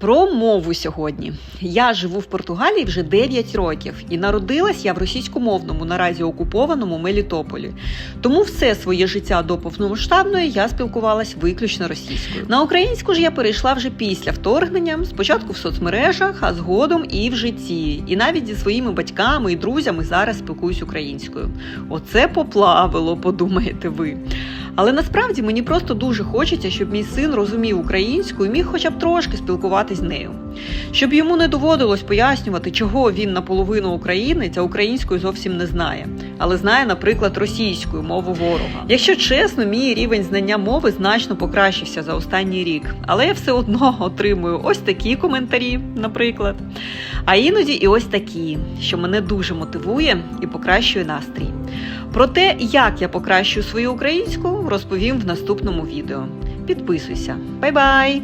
Про мову сьогодні. Я живу в Португалії вже 9 років і народилась я в російськомовному наразі окупованому Мелітополі. Тому все своє життя до повномасштабної я спілкувалась виключно російською. На українську ж я перейшла вже після вторгнення, спочатку в соцмережах, а згодом і в житті. І навіть зі своїми батьками і друзями зараз спілкуюсь українською. Оце поплавило, подумаєте ви. Але насправді мені просто дуже хочеться, щоб мій син розумів українську і міг хоча б трошки спілкуватись з нею. Щоб йому не доводилось пояснювати, чого він наполовину українець, а українською зовсім не знає, але знає, наприклад, російською мову ворога. Якщо чесно, мій рівень знання мови значно покращився за останній рік, але я все одно отримую ось такі коментарі, наприклад. А іноді і ось такі, що мене дуже мотивує і покращує настрій. Про те, як я покращую свою українську, розповім в наступному відео. Підписуйся. Бай-бай!